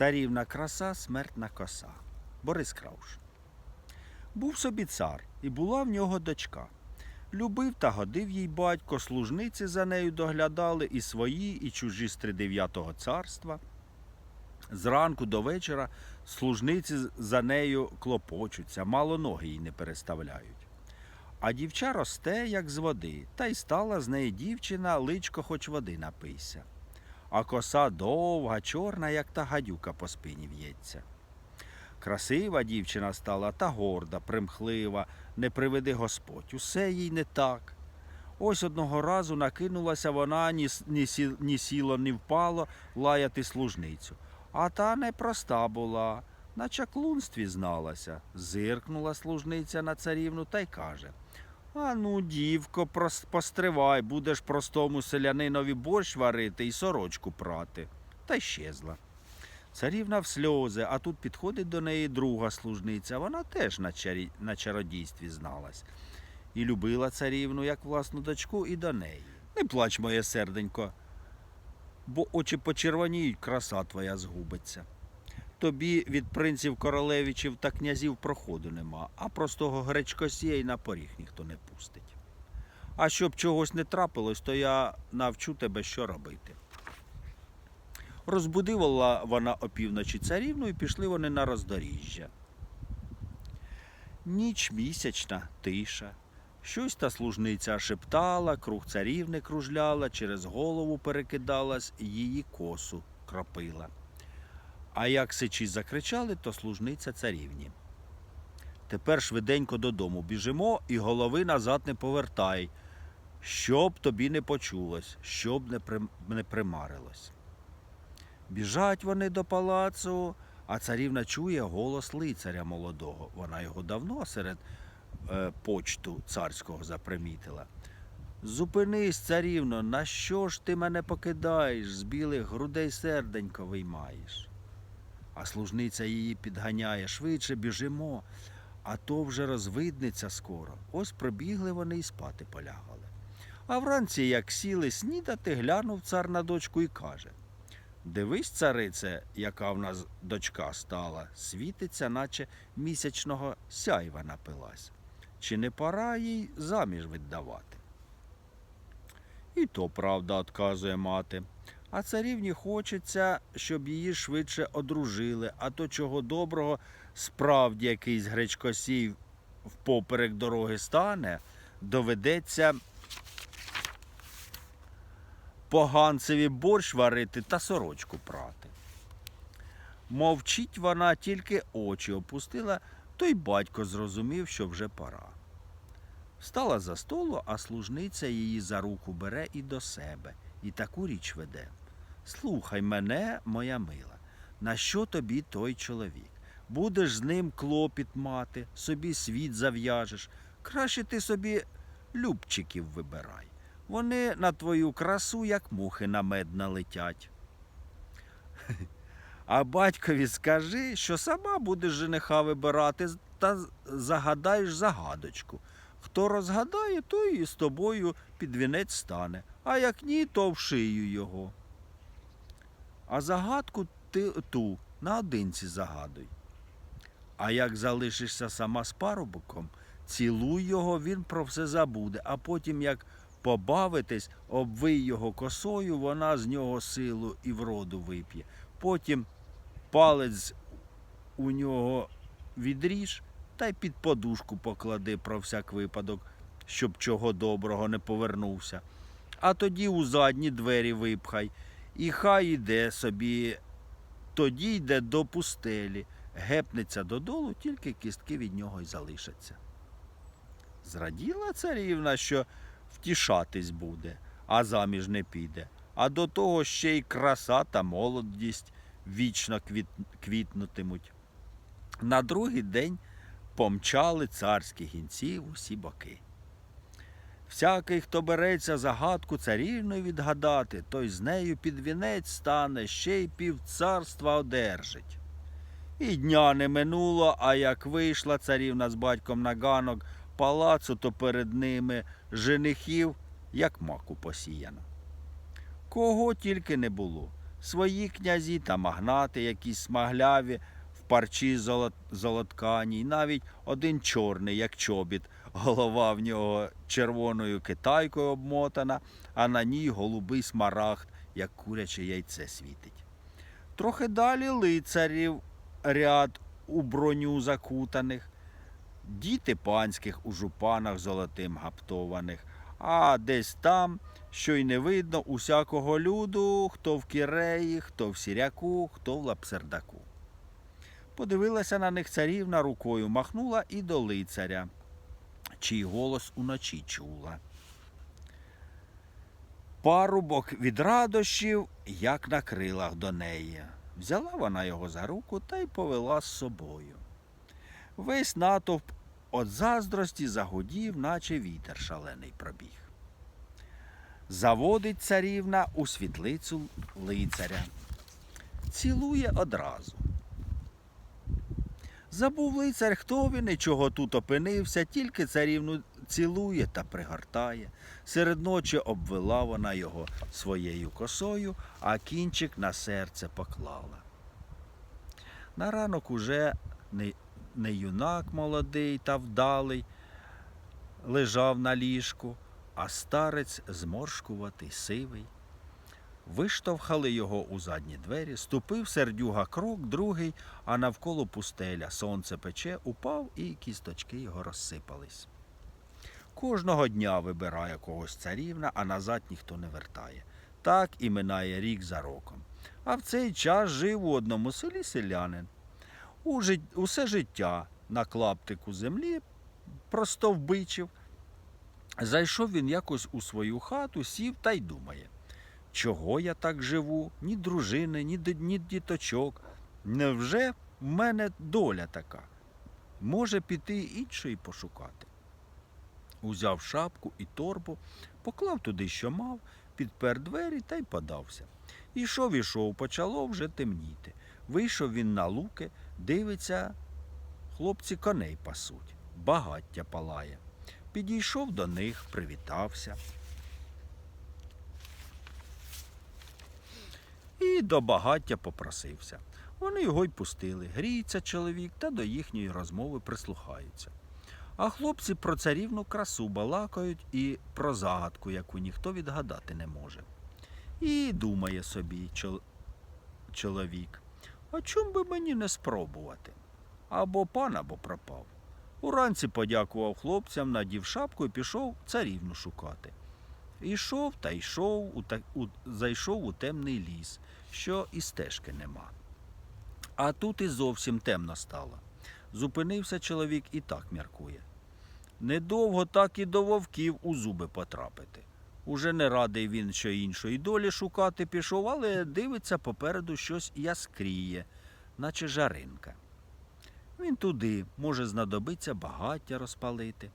Царівна краса, смертна коса. Борис Крауш. Був собі цар, і була в нього дочка. Любив та годив їй батько, служниці за нею доглядали і свої, і чужі з тридев'ятого царства. Зранку до вечора служниці за нею клопочуться, мало ноги їй не переставляють. А дівча росте, як з води, та й стала з неї дівчина, личко хоч води напийся. А коса довга, чорна, як та гадюка по спині в'ється. Красива дівчина стала та горда, примхлива, не приведи Господь, усе їй не так. Ось одного разу накинулася вона, ні, ні, ні сіло, ні впало лаяти служницю. А та непроста була, на чаклунстві зналася. Зиркнула служниця на царівну та й каже. А ну, дівко, постривай, будеш простому селянинові борщ варити і сорочку прати. Та й щезла. Царівна в сльози, а тут підходить до неї друга служниця. Вона теж на, чарі... на чародійстві зналась. І любила царівну як власну дочку, і до неї. Не плач, моє серденько, бо очі почервоніють, краса твоя згубиться. Тобі від принців королевичів та князів проходу нема, а простого гречкосія й на поріг ніхто не пустить. А щоб чогось не трапилось, то я навчу тебе, що робити. Розбудила вона опівночі царівну і пішли вони на роздоріжжя. Ніч місячна, тиша. Щось та служниця шептала, круг царівни кружляла, через голову перекидалась, її косу кропила. А як сичі закричали, то служниця царівні. Тепер швиденько додому біжимо і голови назад не повертай, щоб тобі не почулось, щоб не, прим... не примарилось. Біжать вони до палацу, а царівна чує голос лицаря молодого. Вона його давно серед е, почту царського запримітила. Зупинись, царівно, на що ж ти мене покидаєш, з білих грудей серденько виймаєш? А служниця її підганяє швидше, біжимо, а то вже розвидниться скоро. Ось прибігли вони і спати полягали. А вранці, як сіли снідати, глянув цар на дочку і каже Дивись, царице, яка в нас дочка стала, світиться, наче місячного сяйва напилась. Чи не пора їй заміж віддавати? І то правда, отказує мати. А царівні хочеться, щоб її швидше одружили, а то чого доброго, справді якийсь гречкосій впоперек дороги стане, доведеться поганцеві борщ варити та сорочку прати. Мовчить вона, тільки очі опустила, то й батько зрозумів, що вже пора. Встала за столу, а служниця її за руку бере і до себе, і таку річ веде. Слухай мене, моя мила, на що тобі той чоловік? Будеш з ним клопіт мати, собі світ зав'яжеш. Краще ти собі любчиків вибирай. Вони на твою красу, як мухи на мед налетять. А батькові скажи, що сама будеш жениха вибирати та загадаєш загадочку. Хто розгадає, той і з тобою під вінець стане, а як ні, то в шию його. А загадку ти ту наодинці загадуй. А як залишишся сама з парубоком, цілуй його, він про все забуде, а потім, як побавитесь, обвий його косою, вона з нього силу і вроду вип'є. Потім палець у нього відріж та й під подушку поклади про всяк випадок, щоб чого доброго не повернувся. А тоді у задні двері випхай, і хай іде собі, тоді йде до пустелі, гепнеться додолу, тільки кістки від нього й залишаться. Зраділа царівна, що втішатись буде, а заміж не піде, а до того ще й краса та молодість вічно квіт... квітнутимуть. На другий день помчали царські гінці в усі боки. Всякий, хто береться загадку царівною відгадати, той з нею під вінець стане, ще й півцарства одержить. І дня не минуло, а як вийшла царівна з батьком на ганок палацу, то перед ними женихів, як маку посіяно. Кого тільки не було. свої князі та магнати, якісь смагляві, в парчі золот... золотканій, навіть один чорний, як чобіт, голова в нього червоною китайкою обмотана, а на ній голубий смарагд, як куряче яйце світить. Трохи далі лицарів ряд у броню закутаних, діти панських у жупанах золотим гаптованих, а десь там, що й не видно усякого люду, хто в кіреї, хто в сіряку, хто в лапсердаку. Подивилася на них царівна рукою, махнула і до лицаря, чий голос уночі чула. Парубок від радощів, як на крилах до неї. Взяла вона його за руку та й повела з собою. Весь натовп от заздрості загудів, наче вітер шалений пробіг. Заводить царівна у світлицю лицаря. Цілує одразу. Забув лицар, хто він і чого тут опинився, тільки царівну цілує та пригортає. Серед ночі обвела вона його своєю косою, а кінчик на серце поклала. На ранок уже не, не юнак молодий та вдалий лежав на ліжку, а старець зморшкуватий, сивий. Виштовхали його у задні двері, ступив сердюга крок, другий, а навколо пустеля. Сонце пече, упав і кісточки його розсипались. Кожного дня вибирає когось царівна, а назад ніхто не вертає. Так і минає рік за роком. А в цей час жив у одному селі селянин. Усе життя на клаптику землі простовбичив. Зайшов він якось у свою хату, сів та й думає. Чого я так живу? Ні дружини, ні, ні діточок. Невже в мене доля така? Може піти іншої пошукати. Узяв шапку і торбу, поклав туди, що мав, підпер двері та й подався. Ішов, ішов, почало вже темніти. Вийшов він на луки, дивиться, хлопці коней пасуть, багаття палає. Підійшов до них, привітався. І до багаття попросився. Вони його й пустили. Гріється чоловік та до їхньої розмови прислухаються. А хлопці про царівну красу балакають і про загадку, яку ніхто відгадати не може. І думає собі чол... чоловік, а чом би мені не спробувати? Або пан, або пропав. Уранці подякував хлопцям, надів шапку і пішов царівну шукати. Ішов та йшов, у у... зайшов у темний ліс, що і стежки нема. А тут і зовсім темно стало. Зупинився чоловік і так міркує. Недовго так і до вовків у зуби потрапити. Уже не радий він, що іншої долі шукати пішов, але дивиться попереду щось яскріє, наче жаринка. Він туди може знадобиться багаття розпалити.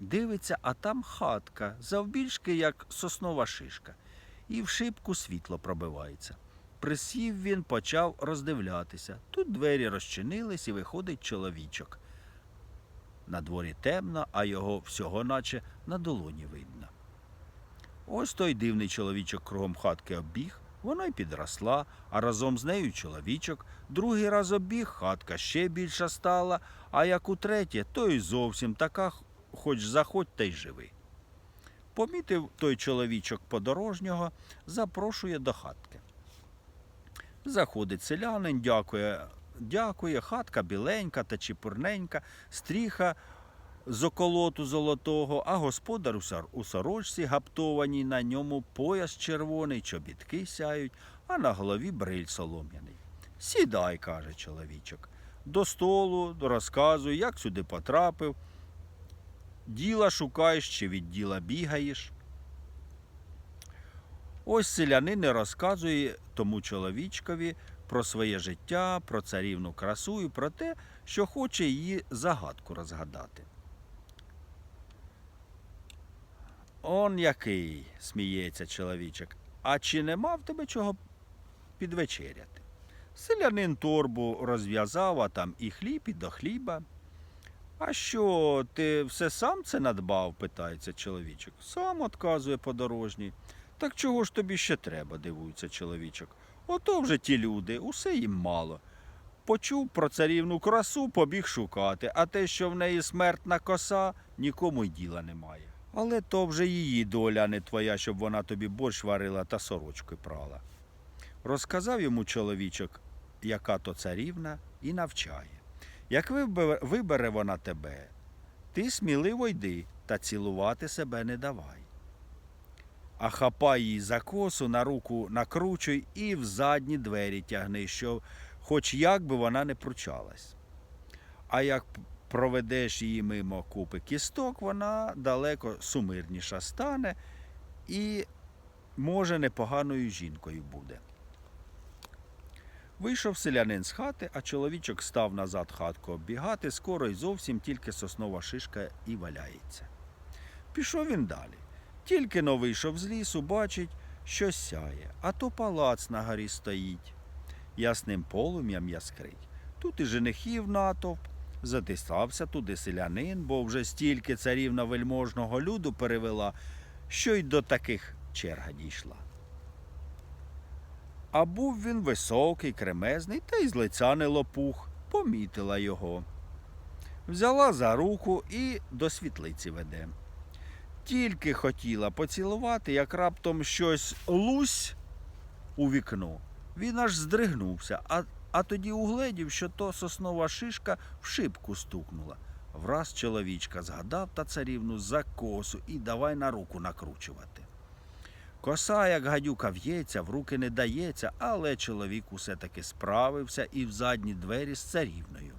Дивиться, а там хатка, завбільшки, як соснова шишка, і в шибку світло пробивається. Присів він, почав роздивлятися. Тут двері розчинились і виходить чоловічок. На дворі темно, а його всього наче на долоні видно. Ось той дивний чоловічок кругом хатки обіг, вона й підросла, а разом з нею чоловічок. Другий раз обіг, хатка ще більша стала, а як утретє, то й зовсім така, хоч заходь та й живи. Помітив той чоловічок подорожнього, запрошує до хатки. Заходить селянин, дякує, дякує, хатка біленька та чепурненька, стріха з околоту золотого, а господар у сорочці гаптованій, на ньому пояс червоний, чобітки сяють, а на голові бриль солом'яний. Сідай, каже чоловічок. До столу розказуй, як сюди потрапив. Діла шукаєш чи від діла бігаєш. Ось селянин розказує тому чоловічкові про своє життя, про царівну красу і про те, що хоче її загадку розгадати. Он який, сміється чоловічок. А чи нема в тебе чого підвечеряти? Селянин торбу розв'язав, а там і хліб, і до хліба. А що, ти все сам це надбав? питається чоловічок. Сам отказує подорожній. Так чого ж тобі ще треба, дивується чоловічок. Ото вже ті люди, усе їм мало. Почув про царівну красу, побіг шукати, а те, що в неї смертна коса, нікому й діла немає. Але то вже її доля, а не твоя, щоб вона тобі борщ варила та сорочки прала. Розказав йому чоловічок, яка то царівна, і навчає. Як вибере, вона тебе, ти сміливо йди та цілувати себе не давай. А хапай її за косу, на руку накручуй і в задні двері тягни, що хоч як би вона не пручалась. А як проведеш її мимо купи кісток, вона далеко сумирніша стане і, може, непоганою жінкою буде. Вийшов селянин з хати, а чоловічок став назад хатку оббігати, скоро й зовсім тільки соснова шишка і валяється. Пішов він далі. Тільки но вийшов з лісу, бачить, що сяє, а то палац на горі стоїть. Ясним полум'ям яскрить. Тут і женихів натовп, затисався туди селянин, бо вже стільки царівна вельможного люду перевела, що й до таких черга дійшла. А був він високий, кремезний, та й з лиця не лопух, помітила його. Взяла за руку і до світлиці веде. Тільки хотіла поцілувати, як раптом щось лусь у вікно. Він аж здригнувся, а, а тоді угледів, що то соснова шишка в шибку стукнула. Враз чоловічка згадав та царівну за косу і давай на руку накручувати. Коса, як гадюка в'ється, в руки не дається, але чоловік усе таки справився і в задні двері з царівною.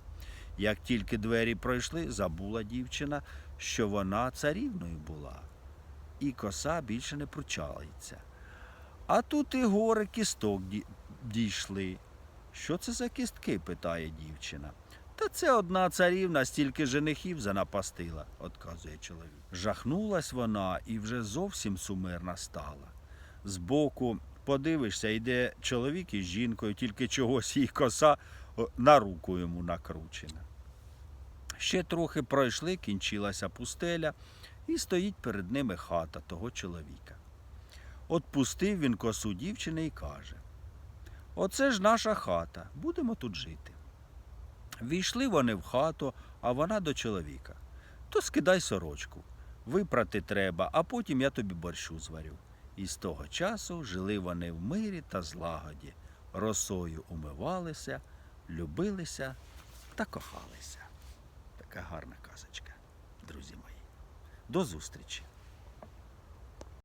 Як тільки двері пройшли, забула дівчина, що вона царівною була, і коса більше не пручалиться. А тут і гори кісток дійшли. Що це за кістки? питає дівчина. Та це одна царівна стільки женихів занапастила, отказує чоловік. Жахнулась вона і вже зовсім сумирна стала. Збоку подивишся, йде чоловік із жінкою, тільки чогось їй коса на руку йому накручена. Ще трохи пройшли, кінчилася пустеля, і стоїть перед ними хата того чоловіка. Отпустив він косу дівчини і каже: Оце ж наша хата, будемо тут жити. Війшли вони в хату, а вона до чоловіка. То скидай сорочку, випрати треба, а потім я тобі борщу зварю. І з того часу жили вони в мирі та злагоді, росою умивалися, любилися та кохалися. Така гарна казочка, друзі мої. До зустрічі!